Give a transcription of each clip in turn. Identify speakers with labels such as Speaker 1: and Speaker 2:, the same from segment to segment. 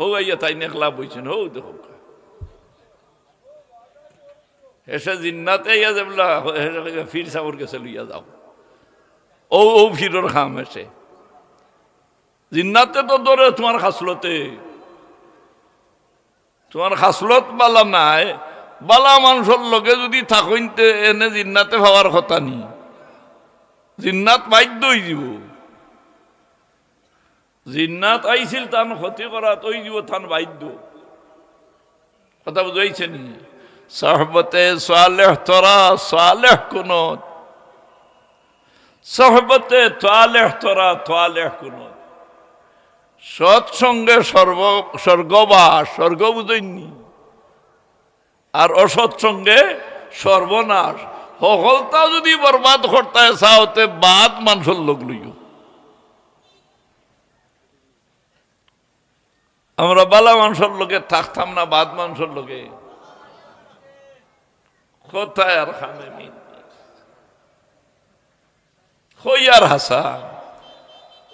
Speaker 1: হৌ আইয়া তাই নেকলা বইছেন হৌ দেখো এসে জিন্নাতে ইয়া যাবলা ফির সাবর কাছে লইয়া যাও। ও ও ফিরর খাম এসে জিন্নাতে তো দরে তোমার খাসলতে। তোমার খাসলত বালা নাই, বালা মানুষের লগে যদি থাকইতে এনে জিন্নাতে ভাবার কথা নি। জিন্নাত বাধ্য হয়ে যাব জিন্নাত আইছিল তান ক্ষতি করা, তৈ দিব তান বাধ্য। কথা বুঝাইছে নি? সহবতে সালেহ তোরা, সালেহ সহবতে তোয়ালেহ তোরা, তোয়ালেহ কুনত। সৎসঙ্গে সর্ব স্বর্গবাস স্বর্গ বুঝইনি। আর অসৎসঙ্গে সর্বনাশ। সকলতা যদি বরবাদ করতে চাওতে বাদ মানুষের লোক লইও। আমরা বালা মানুষের লোকে থাকতাম না, বাদ মানুষের লোকে। কোথায় আর খামে মিন হই আর হাসা?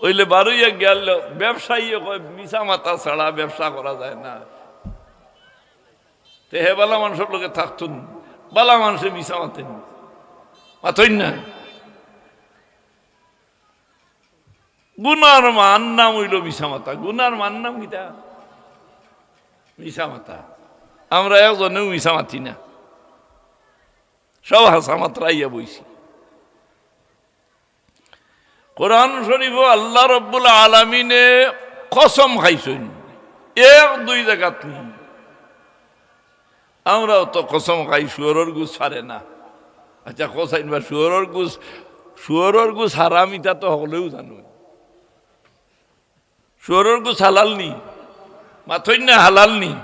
Speaker 1: ওইলে বারুইয়া গেল ব্যবসায়ী কয় মিশা মাথা ছাড়া ব্যবসা করা যায় না। তে হে বালা মানুষের লোকে থাকতুন, বালা মানুষে মিশা মাতেন। মাথইন না। গুনার মান নাম হইল মিশা মাতা গুনার মান নাম কিতা? মিশা মাতা আমরা একজনেও মিশা মাতি না সব হাসা মাত্রা ইয়া বইছি কোরআন শরীফ আল্লাহ রব্বুল আলমিনে কসম খাইছেন এক দুই জায়গাত আমরাও তো কসম খাই শুয়রের গুছ ছাড়ে না আচ্ছা কসাইন বা শুয়রের গুছ শুয়রের গুছ হারাম ইটা তো সকলেও জানো শুয়রের গুছ হালাল নি মাথইন না হালাল নি।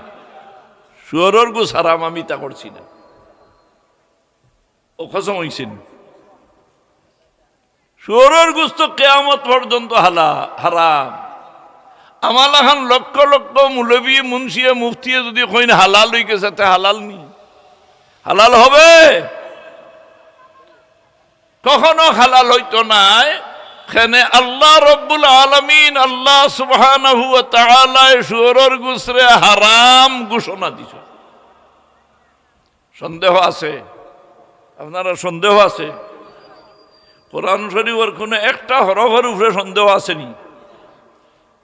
Speaker 1: শুয়রের গুছ হারাম, আমি তা করছি না। ও কসম হইছেন। শুয়রের গুস্ত কেয়ামত পর্যন্ত হালা, হারাম। এখন লক্ষ লক্ষ মুলবী, মুন্সিয়ে, মুফতিয়ে যদি কইন হালাল হয়ে গেছে তা হালাল নি। হালাল হবে? কখনো হালাল হইতো নাই। খেনে আল্লাহ রব্বুল আলমিন আল্লাহ সুবহানাহু ওয়া তাআলা গুসরে হারাম ঘোষণা দিছে। সন্দেহ আছে? আপনারা সন্দেহ আছে? কোরআন শরীফের কোনো একটা হরফের উপরে সন্দেহ আসেনি।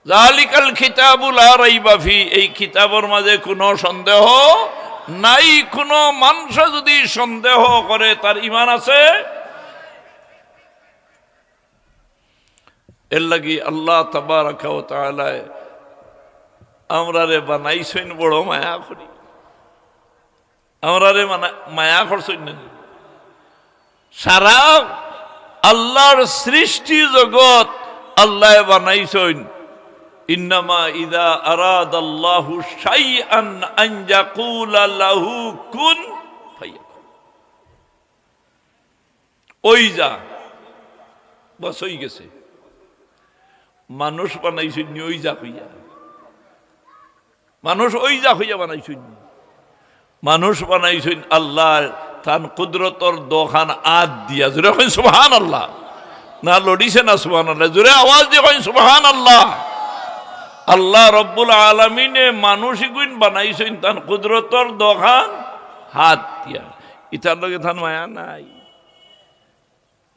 Speaker 1: জালিকাল খিতাবুল আর বাফি এই কিতাবের মাঝে কোনো সন্দেহ নাই, কোনো মানুষ যদি সন্দেহ করে, তার ইমান আছে? এর লাগি আল্লাহ তাবারাকা ও তাআলায় আমরা রে বানাইছেন বড় মায়া করি। আমরা রে মায়া করছেন না। সারা আল্লাহর সৃষ্টি জগৎ আল্লাহ বানাইছেন। ইন্নামা ইদা আরাদ আল্লাহু শাইআন আন ইয়াকুলা কুন ফায়াকুন ওই যা, বাস হই গেছে। মানুষ বানাইছেন ওই যা হইয়া। মানুষ ওই যা হইয়া বানাইছেন মানুষ বানাইছেন আল্লাহ তান কুদরতর দোকান আদ দিয়া। জোরে কইন সুবহান আল্লাহ না লড়িছে না সুবহান আল্লাহ জোরে আওয়াজ দিয়ে কইন সুবহান আল্লাহ আল্লাহ রব্বুল আলমিনে মানুষই গুণ বানাইছেন তান কুদরতর দোকান হাত দিয়া। ইতার লগে থান মায়া নাই।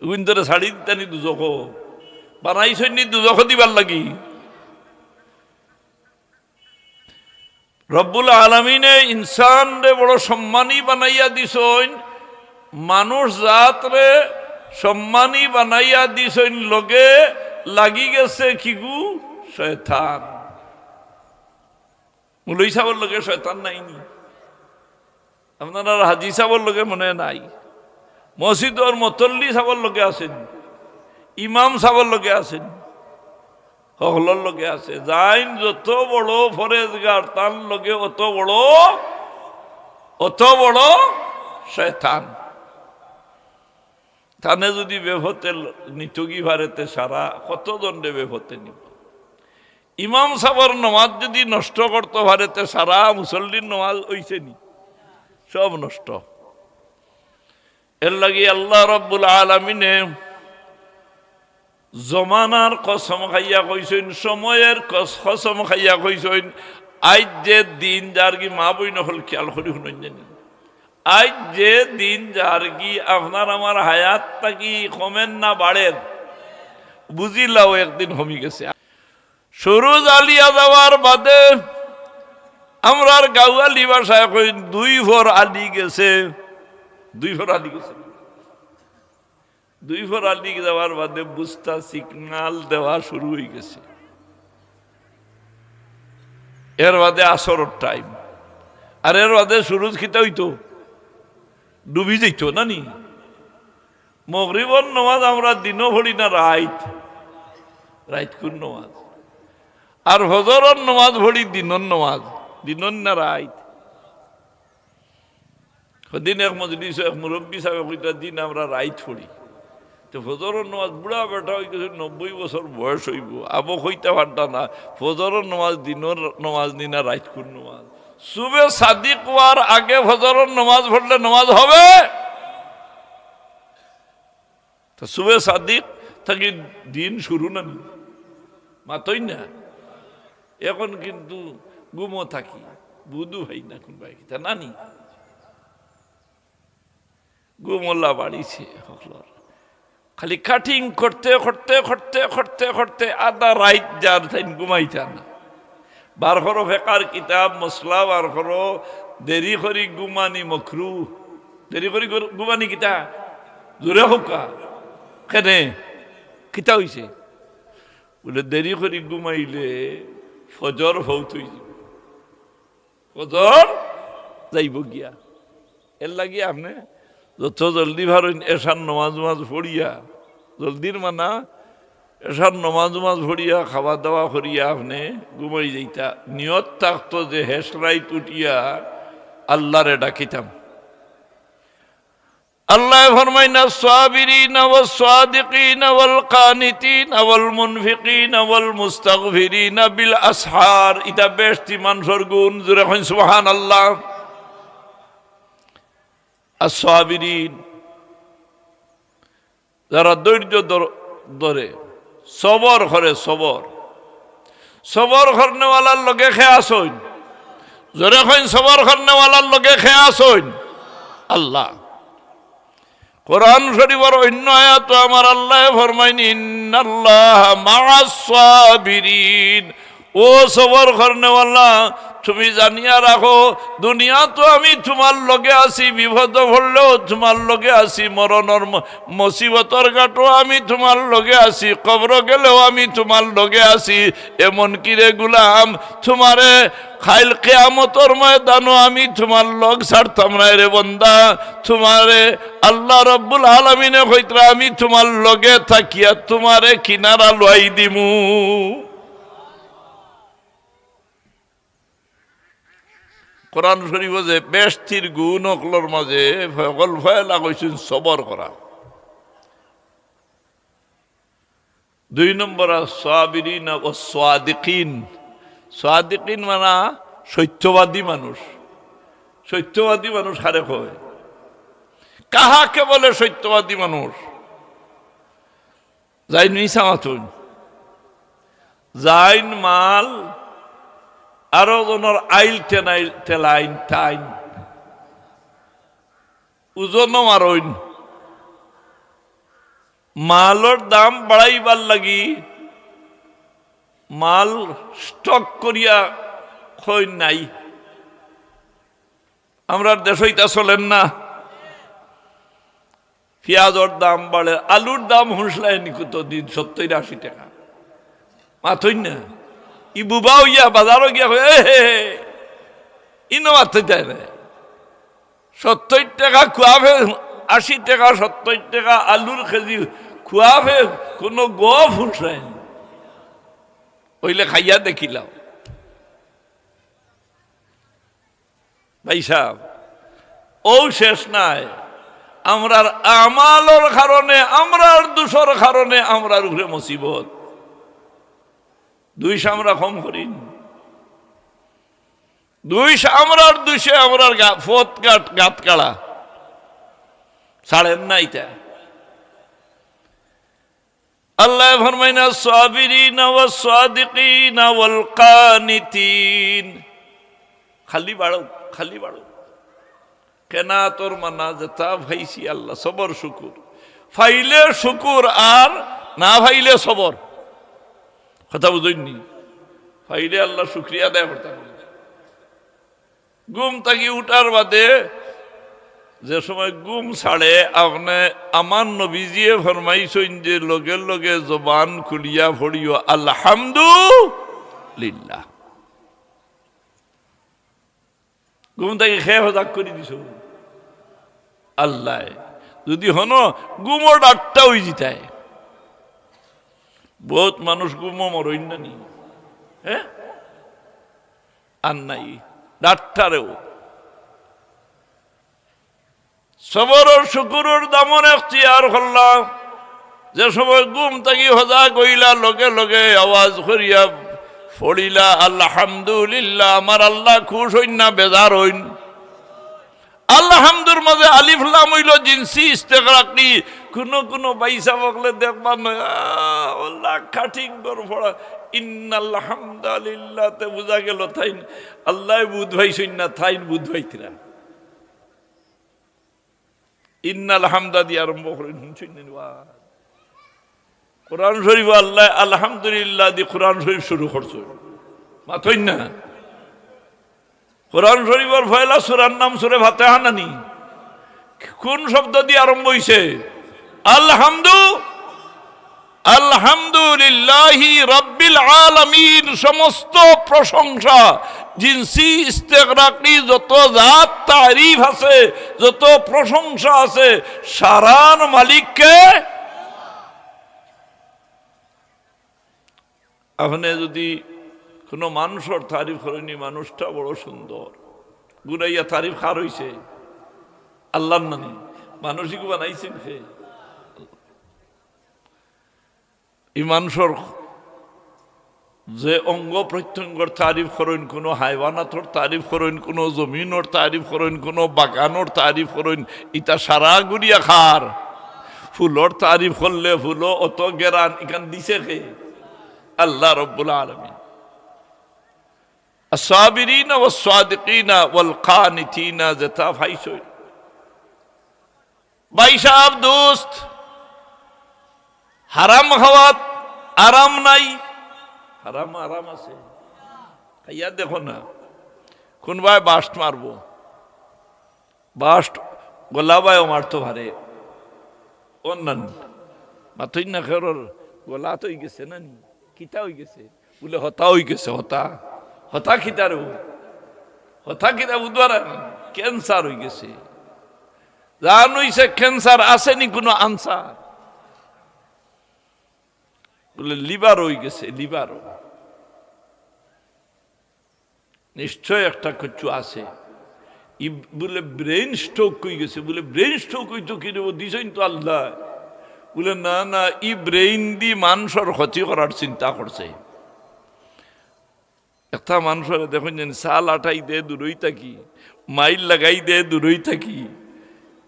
Speaker 1: গুণ ধরে শাড়ি দিতানি দুজক। বানাইছেন নি দুজক দিবার লাগি। রব্বুল আলমিনে ইনসান রে বড় সম্মানী বানাইয়া দিছইন মানুষ জাত রে সম্মানী বানাইয়া দিছইন লগে লাগি গেছে কিগু শয়তান। মুলই সাবর লগে শয়তান নাইনি আপনারা হাজি সাবর লগে মনে নাই। মসজিদ ওর মতল্লি সাবর লগে আছেন ইমাম সাবর লগে আছেন, সকলের লগে আছে। যাইন যত বড় ফরেজগার, তার লগে অত বড় অত বড় শয়তান। থানে যদি বেভতে নিতগি ভারেতে সারা কত দণ্ডে বেভতে নিব? ইমাম সাবর নমাজ যদি নষ্ট করতে ভারেতে সারা, মুসল্লির নমাজ হইছে নি? সব নষ্ট। এর লাগি আল্লাহ রব্বুল আলমিনে জমানার কসম খাইয়া কইছেন, সময়ের কসম খাইয়া কইছেন, আজ যে দিন যার কি মা বই নহল খেয়াল করি শুনুন আজ যে দিন যার কি আপনার আমার হায়াত থাকি কমেন না বাড়েন? বুঝিলাও একদিন হমি গেছে। সরু জ্বালিয়া যাওয়ার বাদে আমরার গাউয়ালি ভাষায় কই দুই ভর আলি গেছে। দুই ভর আলি গেছে। দুই ভর আলি যাওয়ার বাদে বুস্তা সিগনাল দেওয়া শুরু হয়ে গেছে। এর বাদে আসরের টাইম আর এর বাদে সুরজ খিতা হইতো। ডুবি যাইত না নি? মগরিবর নমাজ আমরা দিনও ভরি না, রাইত। রাইত কোন নমাজ। আর হজরর নমাজ ভরি দিনর নমাজ। দিনর না রাইত। দিন এক মজলিস এক মুরব্বী সাহেব দিন আমরা রাইত পড়ি তো ফজরের নমাজ বুড়া বেটা হয়ে গেছে, নব্বই বছর বয়স হইব। আবো হইতে পারতা না, ফজরের নামাজ দিনের নমাজ রাইত কোন নমাজ। সুবে সাদিক হওয়ার আগে ফজরের নামাজ পড়লে নামাজ হবে? তো সুবে সাদিক থাকি দিন শুরু না নি? মাতই না। এখন কিন্তু গুমো থাকি, বুধু ভাই না কোন ভাই তা নানি? গুমল্লা বাড়িছে হকলর। খালি কাটিং করতে করতে করতে করতে করতে আদা রাইত যার তাই ঘুমাইতে না। বার করো ফেকার কিতাব মশলা বার করো দেরি করি গুমানি মখরু। দেরি করি গুমানি কিতা? জোরে হোকা। কেনে? কিতা হইছে? বলে দেরি করি ঘুমাইলে ফজর হৌত ফজর যাইব গিয়া। এর লাগি আপনি যত জলদি ভারেন এসার নমাজ মাজ পড়িয়া। জলদির মানা এসার নমাজ মাজ ভরিয়া খাওয়া দাওয়া করিয়া আপনি ঘুমাই যাইতা। নিয়ত থাকতো যে হেসরাইত উঠিয়া আল্লাহরে ডাকিতাম। আল্লাহ ফরমাইনা, সাবিরিন ওয়াস সাদিকিন ওয়াল কানিতিন ওয়াল মুনফিকিন ওয়াল মুস্তাগফিরিন বিল আসহার। ইতা বেশটি মানুষের গুণ। জোরে কইন যারা ধৈর্য ধর- সবর করে সবর। সবর করনেওয়ালার লগে খেয়া আসইন। জোরে কইন, সবর করনেওয়ালার লগে খেয়া আসইন। আল্লাহ। কোরআন শরীফের অন্য আয়াত আমার আল্লাহ ফরমাইন মাআস সাবিরিন ও সবর করনেওয়ালা তুমি জানিয়া রাখো দুনিয়া তো আমি তোমার লগে আছি, বিপদ হলেও তোমার লগে আছি, মরণর মুসিবতর ঘাটও আমি তোমার লগে আছি, কবর গেলেও আমি তোমার লগে আছি। এমন কি রে গুলাম, তোমারে খাইল কেয়ামতর ময়দানও আমি তোমার লগ ছাড়তাম না রে বন্দা। তোমারে আল্লাহ রব্বুল আলমিনে হইতরা আমি তোমার লগে থাকিয়া তোমারে কিনারা লই দিমু। কোরআন শরীফ যে বেশটির গুণ অকলর মাঝে ভগল ভয় লাগাইছেন সবর করা দুই নম্বর সাবিরিন ও সাদিকিন। সাদিকিন মানা সত্যবাদী মানুষ। সত্যবাদী মানুষ হারে হয় কাহাকে বলে সত্যবাদী মানুষ? যাই নিসা মাতুন। যাইন মাল আরও জনের আইল টেনাই টেলাইন, টাইন। ওজনও মারইন মালর দাম বাড়াইবার লাগি মাল স্টক করিয়া খই নাই। আমরা দেশইতা চলেন না। পেঁয়াজর দাম বাড়ে আলুর দাম হুঁসলাই নিকুত দিন সত্তর আশি টাকা। মাথই না। ই বুবা হইয়া বাজারও গিয়া হয়ে ইনো মাথতে যায় না সত্তর টাকা খুয়াবে আশি টাকা সত্তর টাকা আলুর কেজি খুয়াবে কোনো গপ হুঁসলাই ওইলে খাইয়া দেখিলাম ভাই সাহেব ও শেষ নাই। আমরার আমালর কারণে, আমরার দুশোর কারণে, আমরার উপরে মুসিবত। দুইশ আমরা কম করি দুইশ আমরার দুইশে আমরার ফোত গাট গাত কাড়া। ছাড়েন না এটা। আল্লাহ ফরমাইনা, সাবিরিন ওয়াস সাদিকিন ওয়াল কানিতিন। খালি বাড়ো খালি বাড়ো। কেনা তোর মানা যে তা ভাইছি আল্লাহ, সবর শুকুর। ফাইলে শুকুর আর না ভাইলে সবর। কথা বুঝইনি ফাইলে আল্লাহ শুক্রিয়া দেয় করতাম গুম তাকি উঠার বাদে যে সময় গুম ছাড়ে আপনি আমার নবীজিয়ে ফরমাইছেন যে, লগে লগে জবান খুলিয়া ভরিও আলহামদুলিল্লাহ। গুম থেকে খেয়ে হজাক করে দিছ। আল্লাহ, যদি হন গুমর ডাক্তা হয়ে জিতায়। বহুত মানুষ গুমো মরইন না নি। হ্যাঁ? আর নাই। ডাক্তারেও। সবর শুকুরের দামন এখতিয়ার করলাম যে সময় গুম থাকি হজা গইলা লগে লগে আওয়াজ করিয়া ফড়িলা আল্লাহামদুলিল্লাহ আমার আল্লাহ খুশ হইন না, বেজার হইন। আল্লাহামদুর মাঝে আলিফলাম হইল, জিনসি ইস্তেকরাকনি কোনো কোনো বাইসা বকলে দেখবার নয় খাটিং গর ফড়া। ইন্নাল্লাহামদালিল্লাহ তে বুঝা গেল থাইন, আল্লাহ বুধ ভাইছইন না, থাইন বুধ ভাইতিরা ইন্নাল হামদা দিয়ে আরম্ভ করেন শুনছেন কোরআন শরীফ আল্লাহ, আলহামদুলিল্লাহ দিয়ে কোরআন শরীফ শুরু করছ। মাথইন না। কোরআন শরীফের ফয়লা সুরার নাম সুরে ভাতে হানানি কোন শব্দ দিয়ে আরম্ভ হইছে? আলহামদু, আলহামদুলিল্লাহি রব্বিল আলামিন, সমস্ত প্রশংসা, জিনসি ইস্তেকরাকনি যত জাত তারিফ আছে, যত প্রশংসা আছে সারান মালিককে আপনি যদি কোনো মানুষের তারিফ করেনি মানুষটা বড় সুন্দর। গুনাইয়া তারিফ খার হইছে? আল্লাহর নানি মানুষই বানাইছেন সে? এই মানুষের যে অঙ্গ প্রত্যঙ্গর তারিফ করেন কোনো হাইওয়ানাতর তারিফ করেন কোনো জমিনের তারিফ করেন কোনো বাগানোর তারিফ করেন ইটা সারা গুড়িয়া খার ফুলর তারিফ করলে ফুলও অত গেরান এখান দিছে কে আল্লাহ রব্বুল আলমী الصابرين والصادقين والقانتين যেটা ভাইসই ভাই সাহেব দোস্ত হারাম খাওয়াত, আরাম নাই। হারাম, আরাম আছে। খাইয়া দেখো না কোনবাই বাস্ট মারবো। বাস্ট গোলাবায়ও মারতো ভারে। অন্যান্য। মাথই না খেরর গোলা তো গেছে না নি? কিতা হয়ে গেছে। বলে হতা হয়ে গেছে, হতা। হতা খিতার হতা খিতা বুধবার ক্যান্সার হয়ে গেছে। জান হইছে ক্যান্সার, আসেনি কোনো আনসার। বলে লিভার হয়ে গেছে লিভারও নিশ্চয় একটা কিছু আছে। বলে ব্রেন স্ট্রোক হয়ে গেছে, বলে ব্রেন স্ট্রোক হইতো কি দেবো দিছেন তো আল্লাহ। বলে না না, ই ব্রেইন দি মানুষের ক্ষতি করার চিন্তা করছে। একটা মানুষের দেখুন যেন সাল আটাই দে, দূরই থাকি, মাইল লাগাই দে, দূরই থাকি।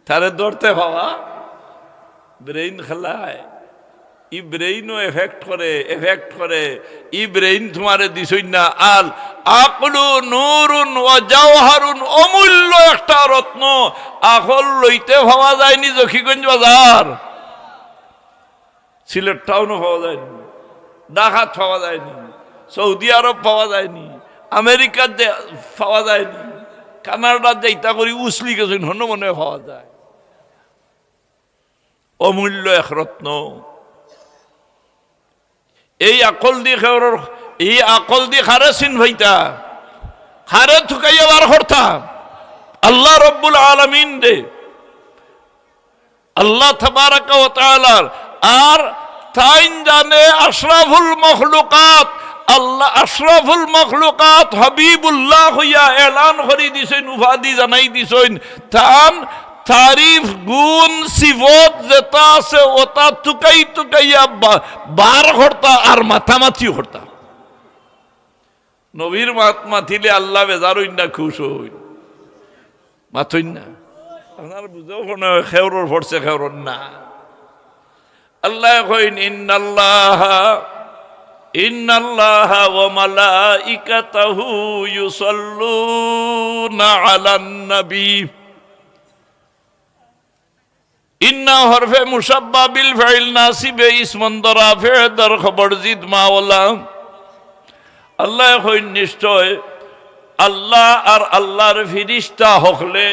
Speaker 1: তারে ধরতে ভাবা ব্রেইন খেলায়। ই ব্রেইনও এফেক্ট করে এফেক্ট করে। ই ব্রেইন তোমারে দিছই না। আল আকলু নুরুন ও জাওহারুন অমূল্য একটা রত্ন আকল লইতে ভাবা যায়নি জখিগঞ্জ বাজার। সিলেট টাউনও পাওয়া যায়নি ঢাকাত পাওয়া যায়নি, সৌদি আরব পাওয়া যায়নি, আমেরিকার পাওয়া যায়নি, কানাডার যে ইতা করি উসলি গেছেন হন মনে পাওয়া যায়। অমূল্য এক রত্ন। এই আকল দিয়ে খেওয়ার এই আকল দিয়ে খারে চিন ভাইতা। খারে থুকাইয়া বার করতাম আল্লাহ রব্বুল আলমিন দে। আল্লাহ তাআলার। আর তাইন জানে আশরাফুল মখলুকাত। আল্লাহ আশরাফুল মখলুকাত হাবিবুল্লাহ হইয়া এলান করি দিছেন, উপাধি জানাই দিছেন। তান তারিফ, গুণ, সিবত, যেটা আছে, ওটা টুকাই টুকাইয়া বার হরতা আর মাথামাথি হরতা। নবীর মাত মাথিলে আল্লাহ বেজারইন না, খুশ হইন। মাথইন না। আপনার বুঝাও কোনো খেওরর ফরছে খেওরর না। আল্লাহ কইন, ইন্নাল্লাহ, ইন্নাল্লাহা ওয়া মালাইকাতাহু ইউসাল্লুনা আলান নবী ইন্না হরফে মুসাব্বা বিল ফাইল নাসিবে ইসমন্দরা ফেদার খবর জিদ মাওলা। আল্লাহ হইন নিশ্চয়, আল্লাহ আর আল্লাহর ফিরিস্তা হকলে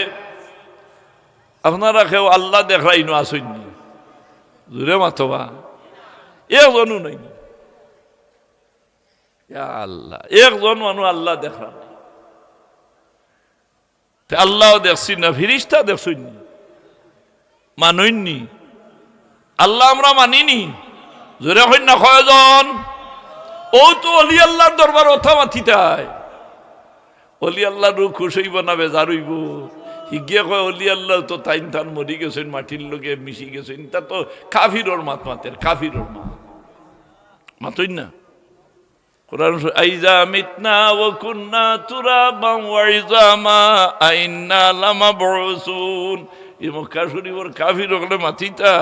Speaker 1: আপনারা কেউ আল্লাহ দেখাই নো আসেননি জুড়ে মাতবা একজনও নাই। আল্লাহ, একজন মানুষ আল্লাহ দেখা আল্লাহ দেখছি না, ফিরিস্তা দেখছি না। মানইনি আল্লাহ আমরা মানিনি। জোরে হইন না কয়জন? ও তো অলি আল্লাহর দরবার ওথা মাথিতায়। অলি আল্লাহ রু খুশ হইব না বেজার হইব। হিগিয়ে কয় অলি আল্লাহ তো তাইন তান মরি গেছেন মাটির লোকে মিশি গেছেন। তা তো কাফিরর মাত মাতের কাফিরর মাত। মাতইন না? শরীফ, আইজা এই মক্কা শরীফর কাফির ওখানে মাথিতা।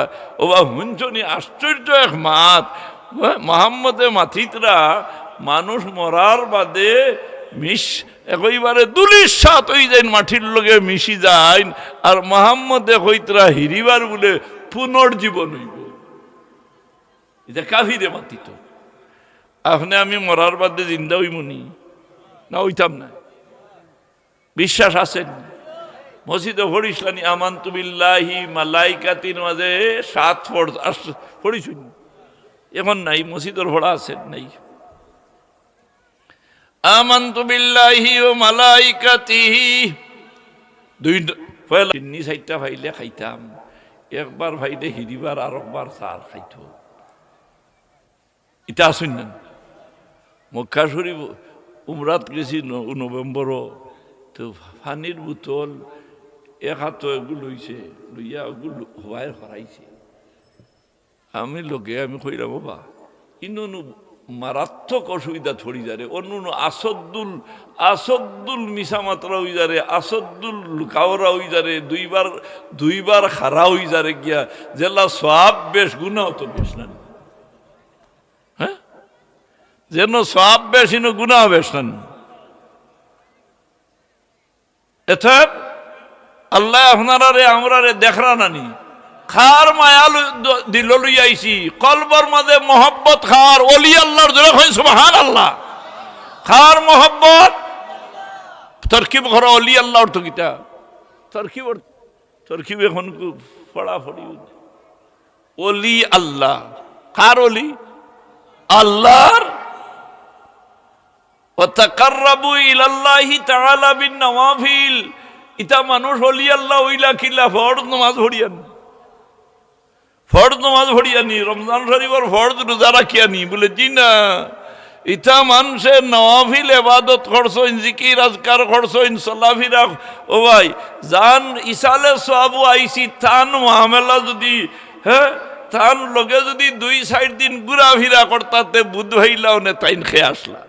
Speaker 1: ও বা হুঞ্চনি আশ্চর্য এক মাত। মোহাম্মদে মাথিতরা মানুষ মরার বাদে মিশ একইবারে দুলির সাত ওই যাইন মাটির লগে মিশি যাইন আর মোহাম্মদে হইতরা হিরিবার বলে পুনর্জীবন হইব। এটা কাফিরে মাতিত আপনি আমি মরার বাদে জিন্দা হইমনি? না, হইতাম না। বিশ্বাস আছেন মসজিদে পড়িসলানি আমান্তু বিল্লাহি মালাইকাতির মাঝে সাত পড় পড়িছুন এখন নাই, মসজিদের ভরা আছে, নাই। আমান্তু বিল্লাহি ও মালাইকাতিহি। দুই তিন্নি চারটা ফাইলে খাইতাম। একবার ফাইলে হিরিবার আর একবার চার খাইত। ইটা আসুন না। মক্কা শরীফ, উমরাত গেছি নভেম্বরও। তো পানির বোতল এক হাত এগুলো লইছে, লইয়া ওগুলো হওয়াই হরাইছে। আমি লোকে আমি কইলাম বাবা ইনু মারাত্মক অসুবিধা থরি যারে অন্য আসদ্দুল আসদ্দুল মিশা মাত্রা হই যারে আসদ্দুল কাওরা হই যারে, দুইবার দুইবার খারা হই যারে গিয়া জেলা সব বেশ গুণা হতো বেশ না হ্যাঁ? যেন সব বেশ ইনো গুণা বেশ না এথা আল্লাহ আপনারা রে আমরা রে দেখরা নানি খার মায়া ল- দিল লইয়াইছি কলবর মাঝে মোহব্বত খার অলি আল্লাহর জোরে হয় সুবহান আল্লাহ খার মোহব্বত তরকিব ঘর অলি আল্লাহর তো গীতা তরকিব তরকিব এখন খুব ফড়াফড়ি অলি আল্লাহ কার অলি আল্লাহর وتقربوا الى الله تعالى بالنوافل ইতা মানুষ হলি আল্লাহ ওইলা কিল্লা ফরজ নামাজ ভরিয়ান ফরজ নামাজ ভরিয়ানি রমজান শরীফর ফরজ রোজা রাখিয়ানি বলে, জি না, ইতা মানুষের নওয়াফিল এবাদত করছইন জিকির আজকার করছইন সলাফিরা ও ভাই জান ইসালে সবু আইসি থান মহামেলা যদি হ্যাঁ থান লগে যদি দুই চার দিন ঘুরা ফিরা করতাতে বুধ ভাইলাও নে, তাইন খেয়ে আসলা।